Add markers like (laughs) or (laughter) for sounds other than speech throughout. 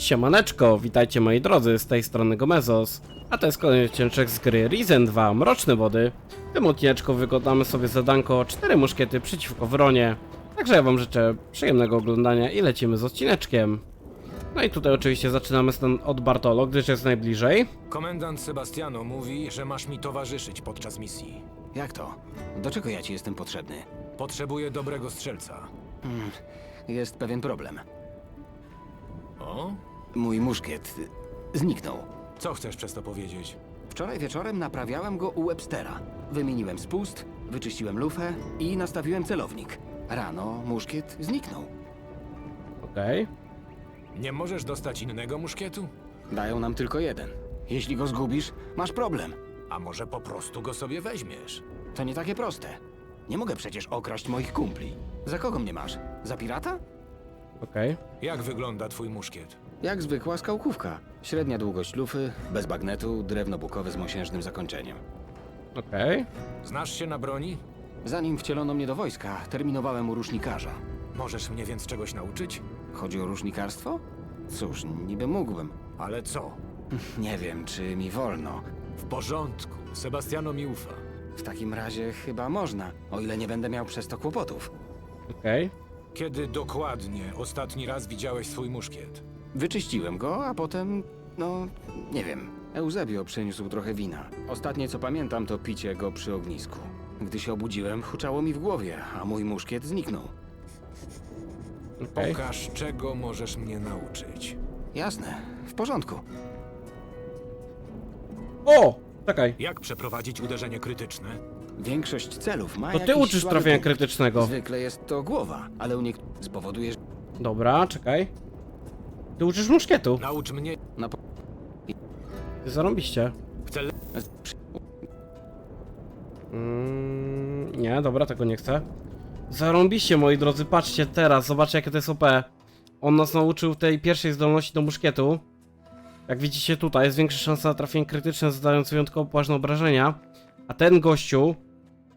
Siemaneczko, witajcie moi drodzy, z tej strony Gomezos, a to jest kolejny odcinek z gry Risen 2 Mroczne Wody. W tym odcineczku wykonamy sobie zadanko 4 muszkiety przeciwko Wronie. Także ja wam życzę przyjemnego oglądania i lecimy z odcineczkiem. No i tutaj oczywiście zaczynamy stąd od Bartolo, gdyż jest najbliżej. Komendant Sebastiano mówi, że masz mi towarzyszyć podczas misji. Jak to? Do czego ja ci jestem potrzebny? Potrzebuję dobrego strzelca. Jest pewien problem. O? Mój muszkiet zniknął. Co chcesz przez to powiedzieć? Wczoraj wieczorem naprawiałem go u Webstera. Wymieniłem spust, wyczyściłem lufę i nastawiłem celownik. Rano muszkiet zniknął. Okej. Nie możesz dostać innego muszkietu? Dają nam tylko jeden. Jeśli go zgubisz, masz problem. A może po prostu go sobie weźmiesz? To nie takie proste. Nie mogę przecież okraść moich kumpli. Za kogo mnie masz? Za pirata? Okej. Jak wygląda twój muszkiet? Jak zwykła skałkówka. Średnia długość lufy, bez bagnetu, drewno bukowe z mosiężnym zakończeniem. Okej. Znasz się na broni? Zanim wcielono mnie do wojska, terminowałem u rusznikarza. Możesz mnie więc czegoś nauczyć? Chodzi o rusznikarstwo? Cóż, niby mógłbym. Ale co? Nie wiem, czy mi wolno. W porządku. Sebastiano mi ufa. W takim razie chyba można, o ile nie będę miał przez to kłopotów. Okej. Kiedy dokładnie ostatni raz widziałeś swój muszkiet? Wyczyściłem go, a potem, no, nie wiem. Eusebio przyniósł trochę wina. Ostatnie co pamiętam to picie go przy ognisku. Gdy się obudziłem, huczało mi w głowie, a mój muszkiet zniknął. Okej. Pokaż, czego możesz mnie nauczyć. Jasne, w porządku. O! Czekaj. Jak przeprowadzić uderzenie krytyczne? Większość celów ma To ty jakiś uczysz słaby trafienia punkt. krytycznego. Zwykle jest to głowa, ale u niektórych spowoduje, że Dobra, czekaj. Ty uczysz muszkietu. Naucz mnie. na po- Ty zarąbiście. Chcę le- Mm, nie, dobra, tego nie chcę. Zarąbiście, moi drodzy, patrzcie teraz, zobaczcie jakie to jest OP. On nas nauczył tej pierwszej zdolności do muszkietu. Jak widzicie tutaj, jest większa szansa na trafienie krytyczne, zadając wyjątkowo poważne obrażenia. A ten gościu,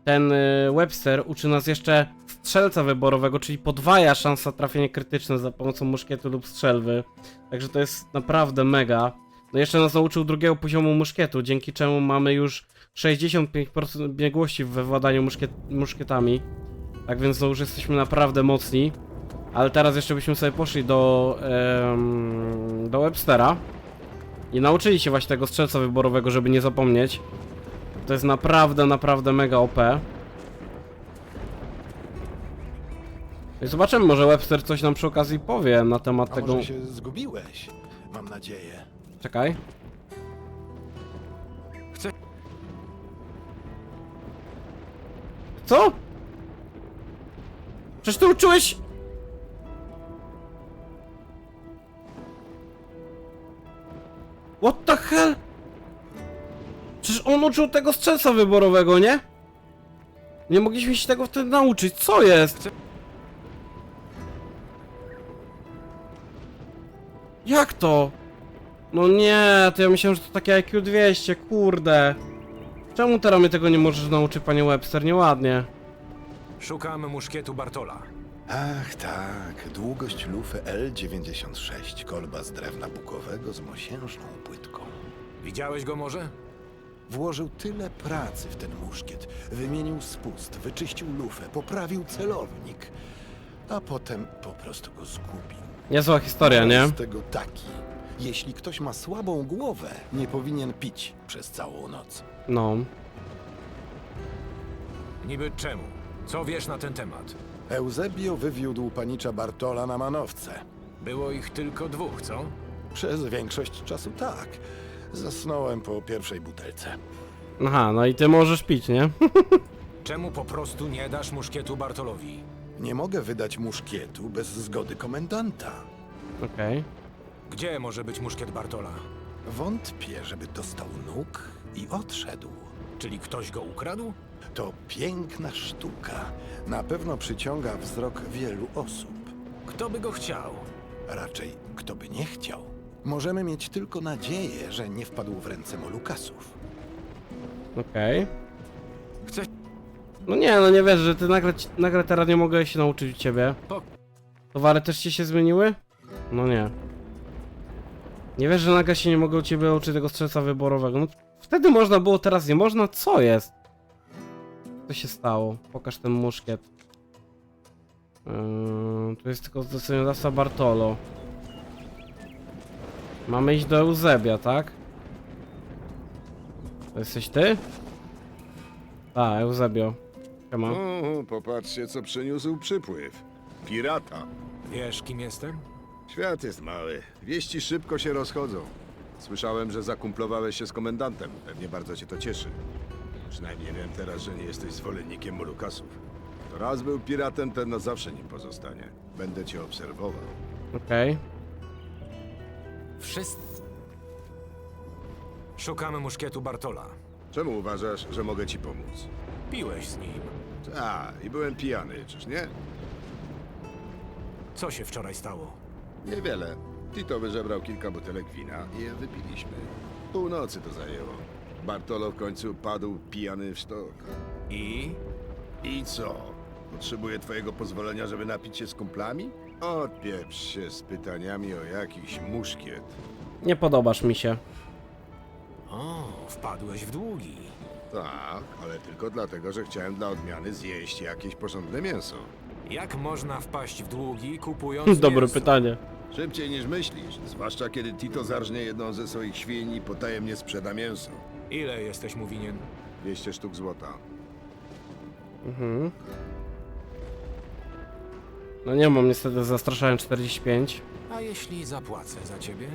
ten y, Webster, uczy nas jeszcze strzelca wyborowego, czyli podwaja szansa na trafienie krytyczne za pomocą muszkietu lub strzelby. Także to jest naprawdę mega. No jeszcze nas nauczył drugiego poziomu muszkietu, dzięki czemu mamy już 65% biegłości we władaniu muszkiet, muszkietami. Tak więc no już jesteśmy naprawdę mocni. Ale teraz jeszcze byśmy sobie poszli do, em, do Webstera i nauczyli się właśnie tego strzelca wyborowego, żeby nie zapomnieć. To jest naprawdę, naprawdę mega OP. zobaczymy, może Webster coś nam przy okazji powie na temat A tego... może się zgubiłeś? Mam nadzieję. Czekaj. Chcę- Co? Przecież ty uczyłeś... What the hell? Przecież on uczył tego strzelca wyborowego, nie? Nie mogliśmy się tego wtedy nauczyć. Co jest? Jak to? No nie, to ja myślałem, że to takie IQ 200, kurde. Czemu teraz mnie tego nie możesz nauczyć, panie Webster? Nieładnie. Szukam muszkietu Bartola. Ach tak, długość lufy L96, kolba z drewna bukowego z mosiężną płytką. Widziałeś go może? Włożył tyle pracy w ten muszkiet. Wymienił spust, wyczyścił lufę, poprawił celownik. A potem po prostu go zgubił. Niezła historia, nie? Z tego taki. Jeśli ktoś ma słabą głowę, nie powinien pić przez całą noc. No. Niby czemu? Co wiesz na ten temat? Eusebio wywiódł panicza Bartola na manowce. Było ich tylko dwóch, co? Przez większość czasu tak. Zasnąłem po pierwszej butelce. Aha, no i ty możesz pić, nie? (laughs) Czemu po prostu nie dasz muszkietu Bartolowi? Nie mogę wydać muszkietu bez zgody komendanta. Okej. Gdzie może być muszkiet Bartola? Wątpię, żeby dostał nóg i odszedł. Czyli ktoś go ukradł? To piękna sztuka. Na pewno przyciąga wzrok wielu osób. Kto by go chciał? Raczej, kto by nie chciał. Możemy mieć tylko nadzieję, że nie wpadł w ręce Molukasów. Okej. Chcę... No nie, no nie wiesz, że ty nagle, nagle teraz nie mogę się nauczyć u ciebie. Towary też ci się zmieniły? No nie. Nie wiesz, że nagle się nie mogę u ciebie uczyć tego strzelca wyborowego. No wtedy można było, teraz nie można? Co jest? Co się stało? Pokaż ten muszkiet. Yy, tu jest tylko zleceniodawca Bartolo. Mamy iść do Eusebia, tak? To jesteś ty? A, Eusebio. Siema. O, popatrzcie, co przyniósł przypływ. Pirata. Wiesz, kim jestem? Świat jest mały. Wieści szybko się rozchodzą. Słyszałem, że zakumplowałeś się z komendantem. Pewnie bardzo cię to cieszy. Przynajmniej wiem teraz, że nie jesteś zwolennikiem Mulukasów. To raz był piratem, ten na zawsze nim pozostanie. Będę cię obserwował. Okej. Wszyscy. Szukamy muszkietu Bartola. Czemu uważasz, że mogę ci pomóc? Piłeś z nim. A, i byłem pijany, czyż nie? Co się wczoraj stało? Niewiele. Tito wyżebrał kilka butelek wina i je wypiliśmy. Północy to zajęło. Bartolo w końcu padł pijany w sztok. I? I co? Potrzebuję twojego pozwolenia, żeby napić się z kumplami? Odpieprz się z pytaniami o jakiś muszkiet. Nie podobasz mi się. O, wpadłeś w długi. Tak, ale tylko dlatego, że chciałem dla odmiany zjeść jakieś porządne mięso. Jak można wpaść w długi, kupując (laughs) Dobre mięso? pytanie. Szybciej niż myślisz, zwłaszcza kiedy Tito zarżnie jedną ze swoich świń i potajemnie sprzeda mięso. Ile jesteś mu winien? 200 sztuk złota. Mhm. No nie mam niestety zastraszałem 45. A jeśli zapłacę za ciebie?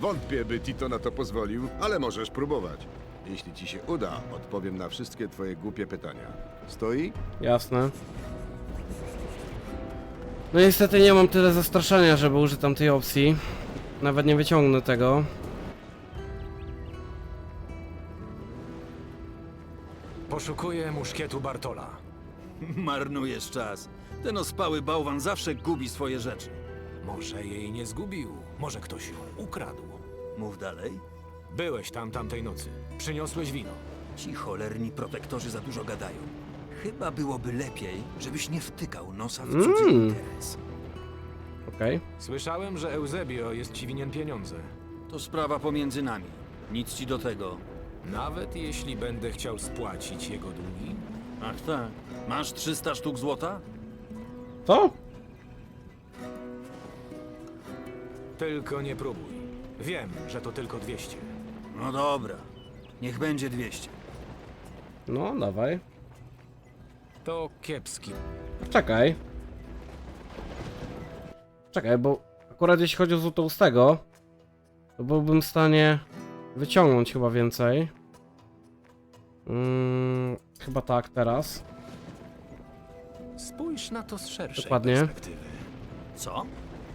Wątpię, by Tito na to pozwolił, ale możesz próbować. Jeśli ci się uda, odpowiem na wszystkie twoje głupie pytania. Stoi? Jasne. No niestety nie mam tyle zastraszania, żeby użyć tam tej opcji. Nawet nie wyciągnę tego. Poszukuję muszkietu Bartola. (laughs) Marnujesz czas. Ten ospały bałwan zawsze gubi swoje rzeczy. Może jej nie zgubił, może ktoś ją ukradł. Mów dalej. Byłeś tam tamtej nocy. Przyniosłeś wino. Ci cholerni protektorzy za dużo gadają. Chyba byłoby lepiej, żebyś nie wtykał nosa w cudzy Mm. interes. Okej. Słyszałem, że Eusebio jest ci winien pieniądze. To sprawa pomiędzy nami. Nic ci do tego. Nawet jeśli będę chciał spłacić jego długi? Ach tak. Masz 300 sztuk złota? Co? Tylko nie próbuj. Wiem, że to tylko 200. No dobra. Niech będzie 200. No, dawaj. To kiepski. Czekaj. Czekaj, bo akurat jeśli chodzi o złotoustego, to byłbym w stanie wyciągnąć chyba więcej. Mm, chyba tak, teraz. Spójrz na to z szerszej Dokładnie. perspektywy. Co?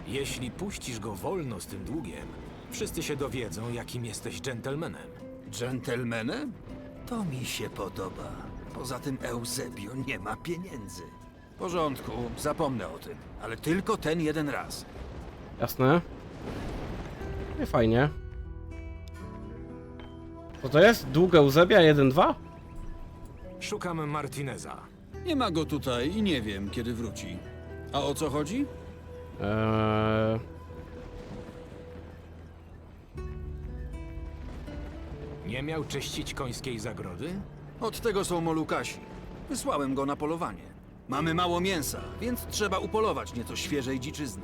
Jeśli puścisz go wolno z tym długiem, wszyscy się dowiedzą, jakim jesteś dżentelmenem. Dżentelmenem? To mi się podoba. Poza tym Eusebio nie ma pieniędzy. W porządku, zapomnę o tym. Ale tylko ten jeden raz. Jasne. Nie fajnie. Co to jest? Długa Eusebia 1-2? Szukam Martineza. Nie ma go tutaj i nie wiem, kiedy wróci. A o co chodzi? Eee... Nie miał czyścić końskiej zagrody? Od tego są Molukasi. Wysłałem go na polowanie. Mamy mało mięsa, więc trzeba upolować nieco świeżej dziczyzny.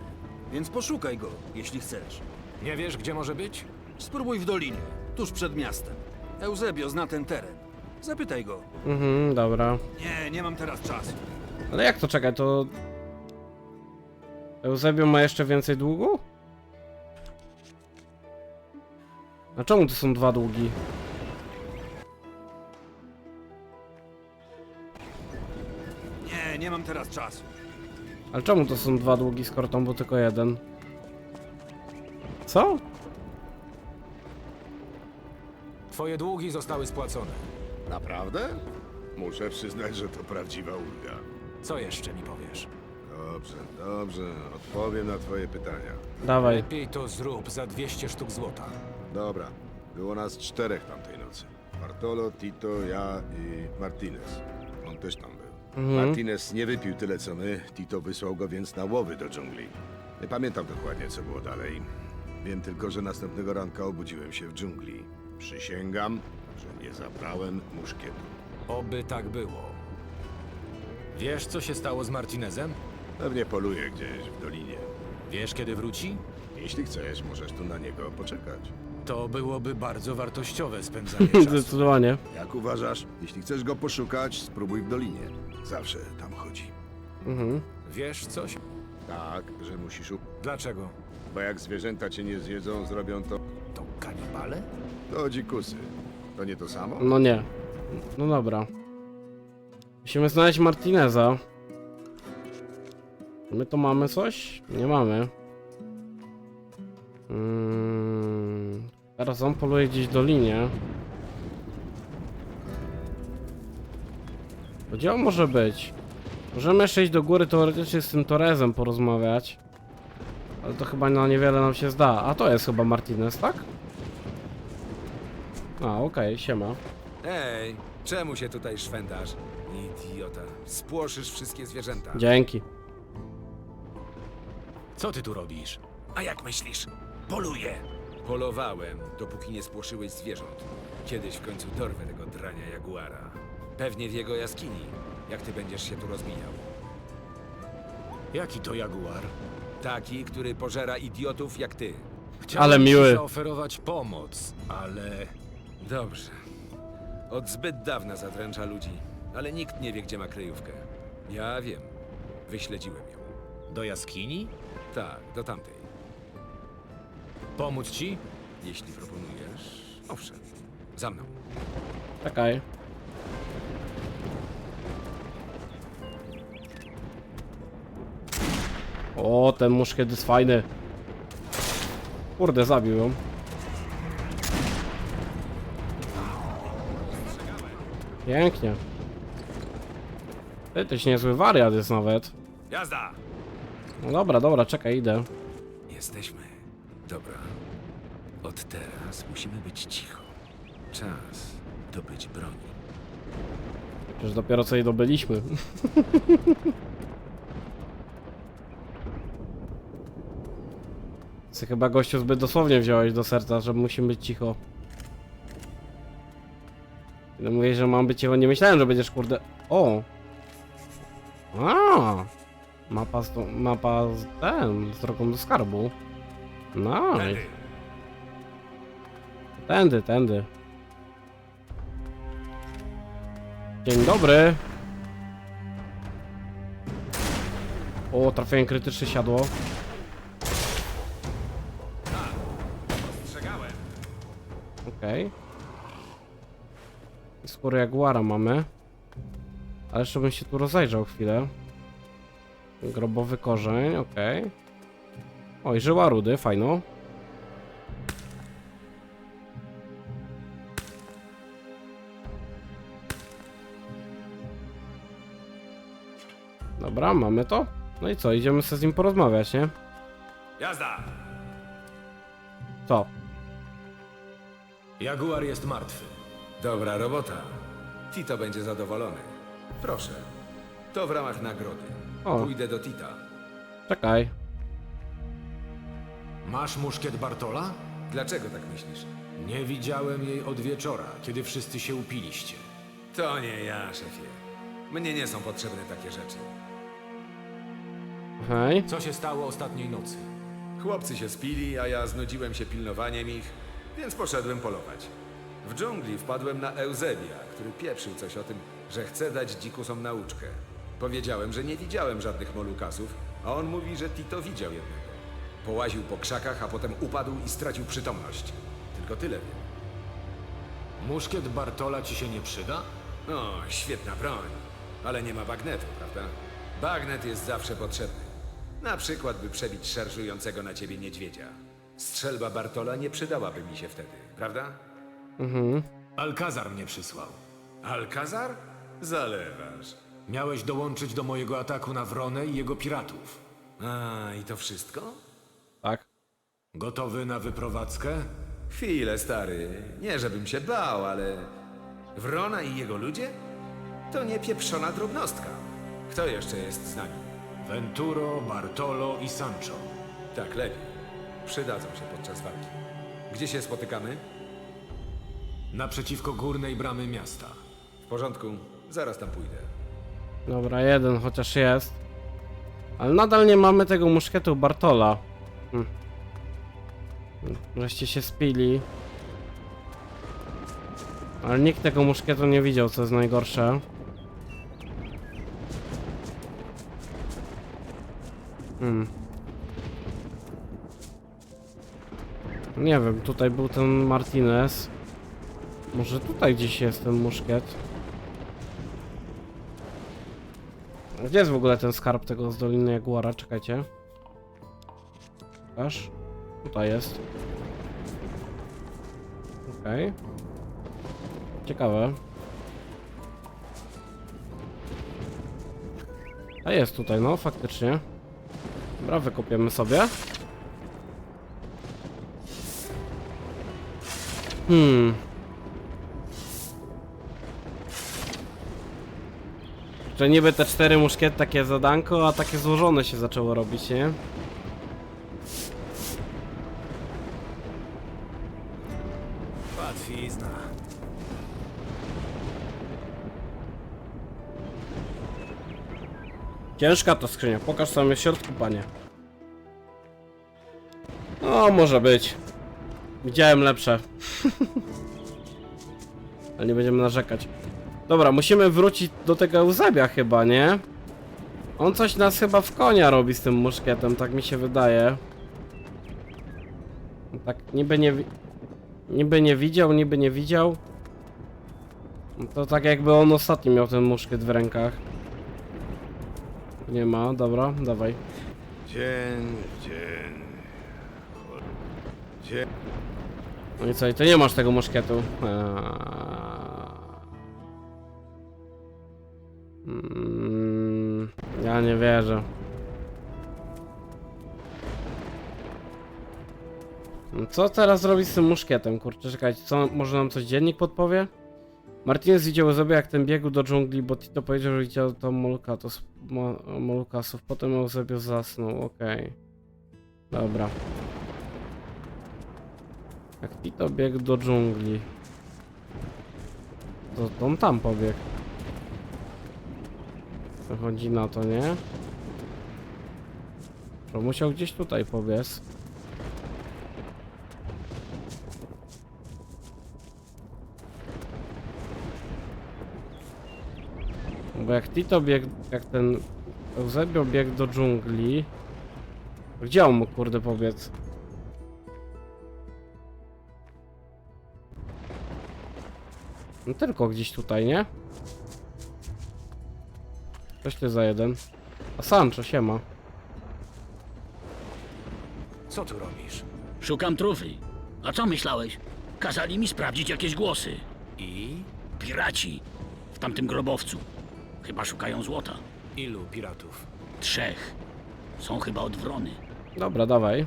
Więc poszukaj go, jeśli chcesz. Nie wiesz, gdzie może być? Spróbuj w dolinie, tuż przed miastem. Eusebio zna ten teren. Zapytaj go. Mhm, dobra. Nie, nie mam teraz czasu. Ale jak to czekaj, to... Eusebio ma jeszcze więcej długu? A czemu to są dwa długi? Nie, nie mam teraz czasu. Ale czemu to są dwa długi, skoro tam był tylko jeden? Co? Twoje długi zostały spłacone. Naprawdę? Muszę przyznać, że to prawdziwa ulga. Co jeszcze mi powiesz? Dobrze, dobrze, odpowiem na twoje pytania. Dawaj. Lepiej to zrób za 200 sztuk złota. Dobra, było nas czterech tamtej nocy. Bartolo, Tito, ja i Martinez. On też tam był. Mhm. Martinez nie wypił tyle co my, Tito wysłał go więc na łowy do dżungli. Nie pamiętam dokładnie, co było dalej. Wiem tylko, że następnego ranka obudziłem się w dżungli. Przysięgam, że nie zabrałem muszkietu. Oby tak było. Wiesz, co się stało z Martinezem? Pewnie poluje gdzieś w dolinie. Wiesz, kiedy wróci? Jeśli chcesz, możesz tu na niego poczekać. To byłoby bardzo wartościowe spędzanie (laughs) czasu. Zdecydowanie. Jak uważasz? Jeśli chcesz go poszukać, spróbuj w dolinie. Zawsze tam chodzi. Mhm. Wiesz coś? Tak, że musisz. Dlaczego? Bo jak zwierzęta cię nie zjedzą, zrobią to... To kanibale? To dzikusy. To nie to samo? No nie. No dobra. Musimy znaleźć Martineza. My to mamy coś? Nie mamy. Mm, teraz on poluje gdzieś dolinie. Gdzie on może być? Możemy jeszcze iść do góry teoretycznie z tym Torezem porozmawiać. Ale to chyba na niewiele nam się zda. A to jest chyba Martinez, tak? A, okej, siema. Ej, czemu się tutaj szwędasz? Idiota. Spłoszysz wszystkie zwierzęta. Dzięki. Co ty tu robisz? A jak myślisz? Poluję. Polowałem, dopóki nie spłoszyłeś zwierząt. Kiedyś w końcu dorwę tego drania jaguara. Pewnie w jego jaskini, jak ty będziesz się tu rozmijał. Jaki to jaguar? Taki, który pożera idiotów jak ty. Chciałem Ale ci miły. zaoferować pomoc, ale... Dobrze. Od zbyt dawna zadręcza ludzi, ale nikt nie wie, gdzie ma kryjówkę. Ja wiem. Wyśledziłem ją. Do jaskini? Tak, do tamtej. Pomóc ci? Jeśli proponujesz, owszem. Za mną. Czekaj. O, ten muszkiet jest fajny. Kurde, zabił ją. Pięknie. Ty, tyś niezły wariat jest nawet. Jazda! No dobra, dobra, czekaj, idę. Jesteśmy. Dobra. Od teraz musimy być cicho. Czas dobyć broni. Przecież dopiero co jej dobyliśmy. (laughs) Ty chyba gościu zbyt dosłownie wziąłeś do serca, że musimy być cicho. Kiedy mówię, że mam być cicho, nie myślałem, że będziesz kurde... O! A! Mapa z, mapa z ten, z drogą do skarbu. Nice. Tędy, tędy. Dzień dobry. O, trafiłem krytyczne siadło. Okej. Okay. Skórę jaguara mamy. Ale jeszcze bym się tu rozejrzał chwilę. Grobowy korzeń, okej. Okay. Oj, żyła rudy, fajno. Dobra, mamy to. No i co, idziemy sobie z nim porozmawiać, nie? Jazda! Co? Jaguar jest martwy. Dobra robota. Tito będzie zadowolony. Proszę. To w ramach nagrody. O. Pójdę do Tita. Czekaj. Masz muszkiet Bartola? Dlaczego tak myślisz? Nie widziałem jej od wieczora, kiedy wszyscy się upiliście. To nie ja, szefie. Mnie nie są potrzebne takie rzeczy. Hej. Co się stało ostatniej nocy? Chłopcy się spili, a ja znudziłem się pilnowaniem ich, więc poszedłem polować. W dżungli wpadłem na Eusebia, który pieprzył coś o tym, że chce dać dzikusom nauczkę. Powiedziałem, że nie widziałem żadnych molukasów, a on mówi, że Tito widział jednego. Połaził po krzakach, a potem upadł i stracił przytomność. Tylko tyle wiem. Muszkiet Bartola ci się nie przyda? No, świetna broń, ale nie ma bagnetu, prawda? Bagnet jest zawsze potrzebny. Na przykład, by przebić szarżującego na ciebie niedźwiedzia. Strzelba Bartola nie przydałaby mi się wtedy, prawda? Alcazar mnie przysłał. Alcazar? Zalewasz. Miałeś dołączyć do mojego ataku na Wronę i jego piratów. A, i to wszystko? Tak. Gotowy na wyprowadzkę? Chwilę, stary. Nie, żebym się bał, ale... Wrona i jego ludzie? To nie pieprzona drobnostka. Kto jeszcze jest z nami? Venturo, Bartolo i Sancho. Tak lepiej. Przydadzą się podczas walki. Gdzie się spotykamy? Naprzeciwko górnej bramy miasta. W porządku, zaraz tam pójdę. Dobra, jeden chociaż jest. Ale nadal nie mamy tego muszkietu Bartola. Hm. Żeście się spili. Ale nikt tego muszkietu nie widział, co jest najgorsze. Hmm. Nie wiem, tutaj był ten Martinez. Może tutaj gdzieś jest ten muszkiet. Gdzie jest w ogóle ten skarb tego z Doliny Jaguara? Czekajcie. Aż. Tutaj jest. Okej. Ciekawe. A jest tutaj, no faktycznie. Dobra, wykopiemy sobie. Hmm. Że niby te cztery muszkiety takie zadanko, a takie złożone się zaczęło robić, nie? Łatwizna. Ciężka ta skrzynia, pokaż sobie w środku, panie. No, może być. Widziałem lepsze. (laughs) Ale nie będziemy narzekać. Dobra, musimy wrócić do tego Eusebia chyba, nie? On coś nas chyba w konia robi z tym muszkietem, tak mi się wydaje. Tak, niby nie... Niby nie widział, niby nie widział. To tak jakby on ostatni miał ten muszkiet w rękach. Nie ma, dobra, dawaj. Dzień, dzień. Dzień. No i co, i ty nie masz tego muszkietu. Eee. Mm, ja nie wierzę. Co teraz zrobić z tym muszkietem, kurczę, czekajcie, co, może nam coś dziennik podpowie? Martinez widział sobie jak ten biegł do dżungli, bo Tito powiedział, że widział tam Molukatus, mo, Molukasów, potem Eusebio zasnął, okej. Dobra. Jak Tito biegł do dżungli. To on tam pobiegł. Wychodzi na to, nie? To musiał gdzieś tutaj pobiec. Bo jak Tito biegł, jak ten Eusebio biegł do dżungli... Gdzie on mógł kurde pobiec? No tylko gdzieś tutaj, nie? Coś ty za jeden. A Sancho, siema. Co tu robisz? Szukam trufy. A co myślałeś? Kazali mi sprawdzić jakieś głosy. I? Piraci w tamtym grobowcu. Chyba szukają złota. Ilu piratów? Trzech. Są chyba od wrony. Dobra, dawaj.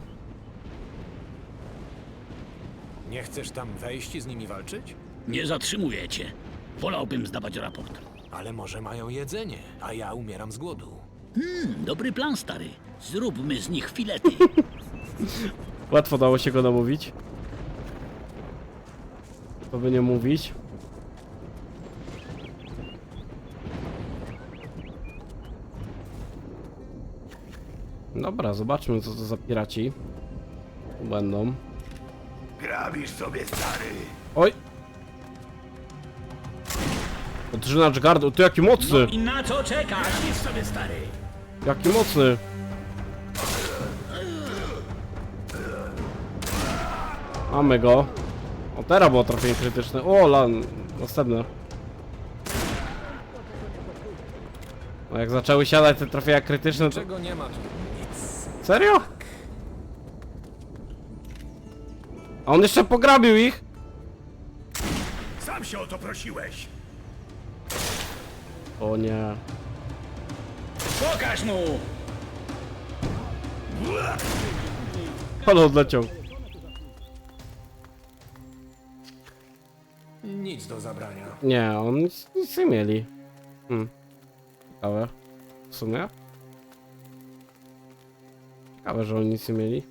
Nie chcesz tam wejść i z nimi walczyć? Nie zatrzymuję cię. Wolałbym zdawać raport. Ale może mają jedzenie, a ja umieram z głodu. Hmm, dobry plan, stary. Zróbmy z nich filety. (laughs) Łatwo dało się go namówić. To by nie mówić. Dobra, zobaczmy co to za piraci. Tu będą. Grabisz sobie, stary. Oj! Odrzynacz gardu, ty jaki mocny! I na co czekasz? Jest sobie, stary. Jaki mocny! Mamy go. O, teraz było trafienie krytyczne. O, lan. Następne. No jak zaczęły siadać te trafienia krytyczne, to... Czego nie ma tu? Serio? A on jeszcze pograbił ich? Sam się o to prosiłeś. O nie. Pokaż mu! Ale odleciał. Nic do zabrania. Nie, on nic, nic nie mieli. Hmm. Ciekawe. W sumie? Ciekawe, że oni nic nie mieli.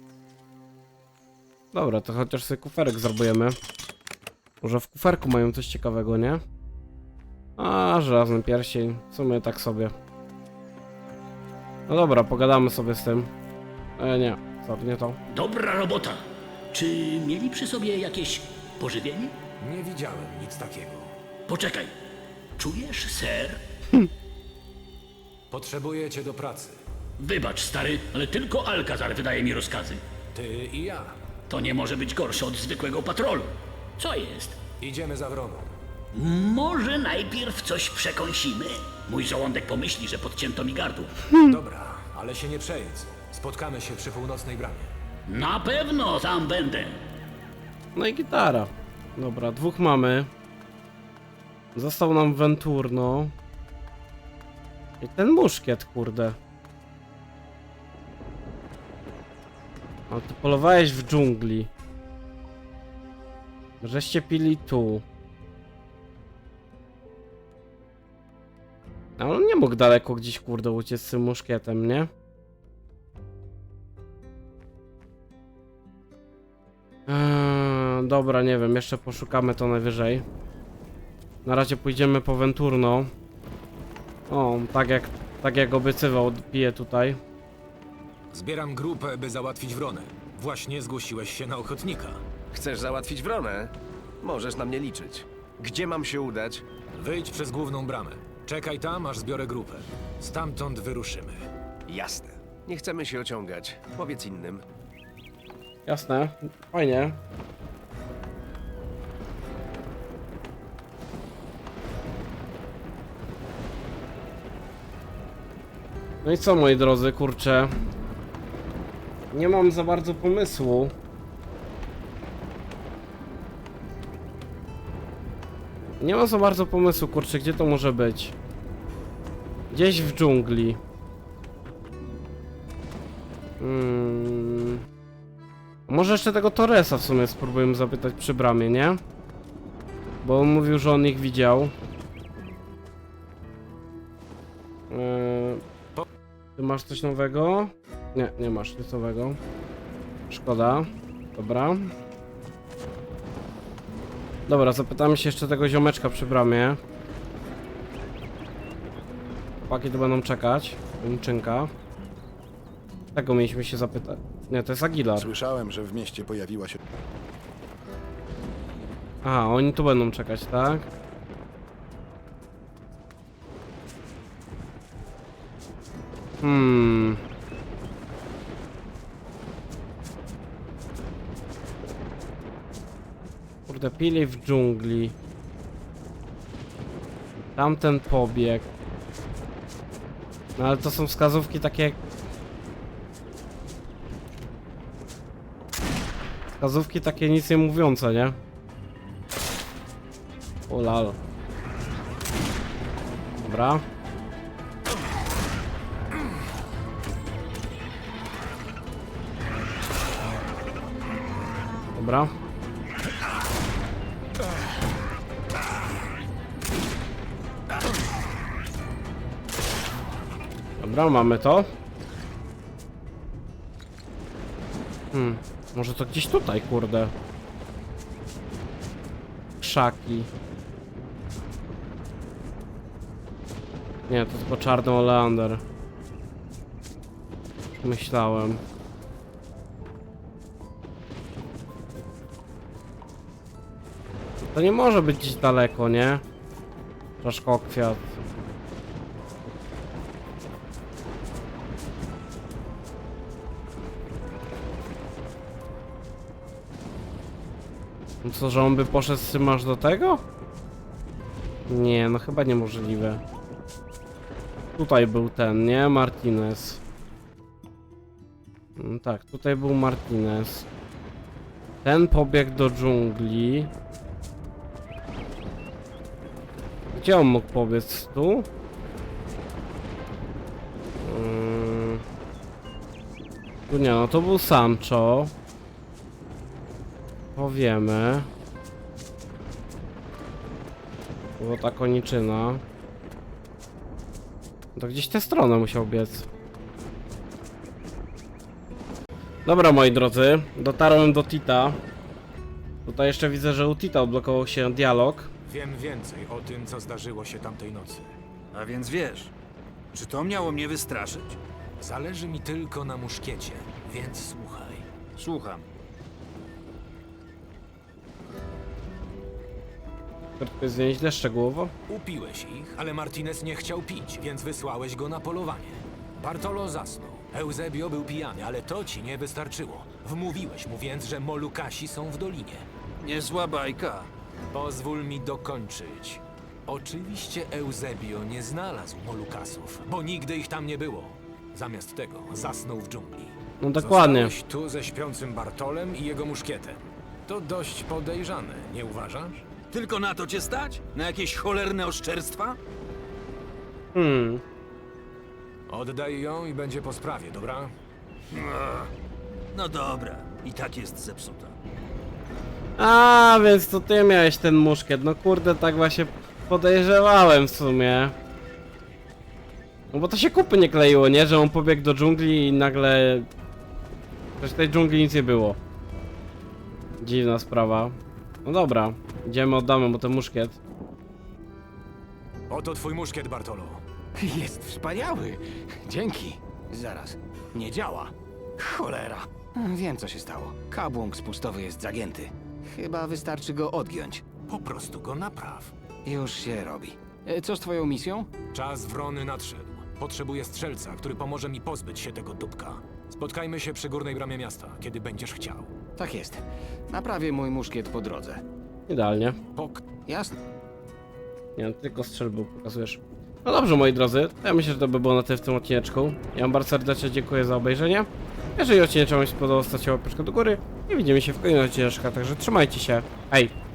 Dobra, to chociaż sobie kuferek zrobimy. Może w kuferku mają coś ciekawego, nie? A, żelazny pierścień. W sumie tak sobie. No dobra, pogadamy sobie z tym. E, nie, sorry, nie to. Dobra robota. Czy mieli przy sobie jakieś pożywienie? Nie widziałem nic takiego. Poczekaj. Czujesz, ser? Potrzebuję cię do pracy. Wybacz, stary, ale tylko Alcazar wydaje mi rozkazy. Ty i ja. To nie może być gorsze od zwykłego patrolu. Co jest? Idziemy za wroną. Może najpierw coś przekąsimy? Mój żołądek pomyśli, że podcięto mi gardło. Dobra, ale się nie przejedź. Spotkamy się przy północnej bramie. Na pewno tam będę. No i gitara. Dobra, dwóch mamy. Został nam Venturno. I ten muszkiet, kurde. A ty polowałeś w dżungli. Żeście pili tu. A on nie mógł daleko gdzieś, kurde, uciec z tym muszkietem, nie? Eee, dobra, nie wiem, jeszcze poszukamy to najwyżej. Na razie pójdziemy po Venturno. O, tak jak, tak jak obiecywał, piję tutaj. Zbieram grupę, by załatwić wronę. Właśnie zgłosiłeś się na ochotnika. Chcesz załatwić wronę? Możesz na mnie liczyć. Gdzie mam się udać? Wyjdź przez główną bramę. Czekaj tam, aż zbiorę grupę. Stamtąd wyruszymy. Jasne. Nie chcemy się ociągać. Powiedz innym. Jasne, fajnie. No i co moi drodzy, kurczę. Nie mam za bardzo pomysłu. Nie mam za bardzo pomysłu, kurczę, gdzie to może być. Gdzieś w dżungli. Hmm. Może jeszcze tego Torresa w sumie spróbujemy zapytać przy bramie, nie? Bo on mówił, że on ich widział. Eee, ty masz coś nowego? Nie, nie masz nic nowego. Szkoda. Dobra. Dobra, zapytamy się jeszcze tego ziomeczka przy bramie. Chłopaki tu będą czekać. Niczynka. Tego mieliśmy się zapytać. Nie, to jest Aguilar. Słyszałem, że w mieście pojawiła się... Aha, oni tu będą czekać, tak? Hmm. Kurde, pili w dżungli. Tamten pobieg. No ale to są wskazówki takie... Wskazówki takie nic nie mówiące, nie? O lal. Dobra. Dobra. Dobra, mamy to. Hmm, może to gdzieś tutaj, kurde. Krzaki. Nie, to tylko czarny oleander. Myślałem. To nie może być gdzieś daleko, nie? Czaszkokwiat. No co, że on by poszedł z tym aż do tego? Nie, no chyba niemożliwe. Tutaj był ten, nie? Martinez. Mm, tak, tutaj był Martinez. Ten pobiegł do dżungli. Gdzie on mógł pobiec? Tu? Mm. Tu nie, no to był Sancho. Powiemy. Było ta koniczyna. To gdzieś tę stronę musiał biec. Dobra, moi drodzy, dotarłem do Tita. Tutaj jeszcze widzę, że u Tita odblokował się dialog. Wiem więcej o tym, co zdarzyło się tamtej nocy. A więc wiesz, czy to miało mnie wystraszyć? Zależy mi tylko na muszkiecie, więc słuchaj. Słucham. To jest nieźle szczegółowo. Upiłeś ich, ale Martinez nie chciał pić, więc wysłałeś go na polowanie. Bartolo zasnął. Eusebio był pijany, ale to ci nie wystarczyło. Wmówiłeś mu więc, że Molukasi są w dolinie. Niezła bajka. Pozwól mi dokończyć. Oczywiście Eusebio nie znalazł Molukasów, bo nigdy ich tam nie było. Zamiast tego zasnął w dżungli. No dokładnie. Zostałeś tu ze śpiącym Bartolem i jego muszkietem. To dość podejrzane, nie uważasz? Tylko na to cię stać? Na jakieś cholerne oszczerstwa? Hmm. Oddaj ją i będzie po sprawie, dobra? No dobra, i tak jest zepsuta. A, więc to ty miałeś ten muszkiet. No kurde, tak właśnie podejrzewałem w sumie. No bo to się kupy nie kleiło, nie? Że on pobiegł do dżungli i nagle... Przecież w tej dżungli nic nie było. Dziwna sprawa. No dobra, idziemy, oddamy mu ten muszkiet. Oto twój muszkiet, Bartolo. (laughs) Jest wspaniały. Dzięki. Zaraz. Nie działa. Cholera. Wiem, co się stało. Kabłąk spustowy jest zagięty. Chyba wystarczy go odgiąć. Po prostu go napraw. Już się robi. E, Co z twoją misją? Czas wrony nadszedł. Potrzebuję strzelca, który pomoże mi pozbyć się tego dupka. Spotkajmy się przy górnej bramie miasta, kiedy będziesz chciał. Tak jest. Naprawię mój muszkiet po drodze. Idealnie. Pok... Jasne. Nie, tylko strzelbę pokazujesz. No dobrze, moi drodzy, to ja myślę, że to by było na tyle w tym odcineczku. Ja wam bardzo serdecznie dziękuję za obejrzenie. Jeżeli odcinek wam się spodobał, stawcie łapeczkę do góry i widzimy się w kolejnych odcinkach, także trzymajcie się. Hej!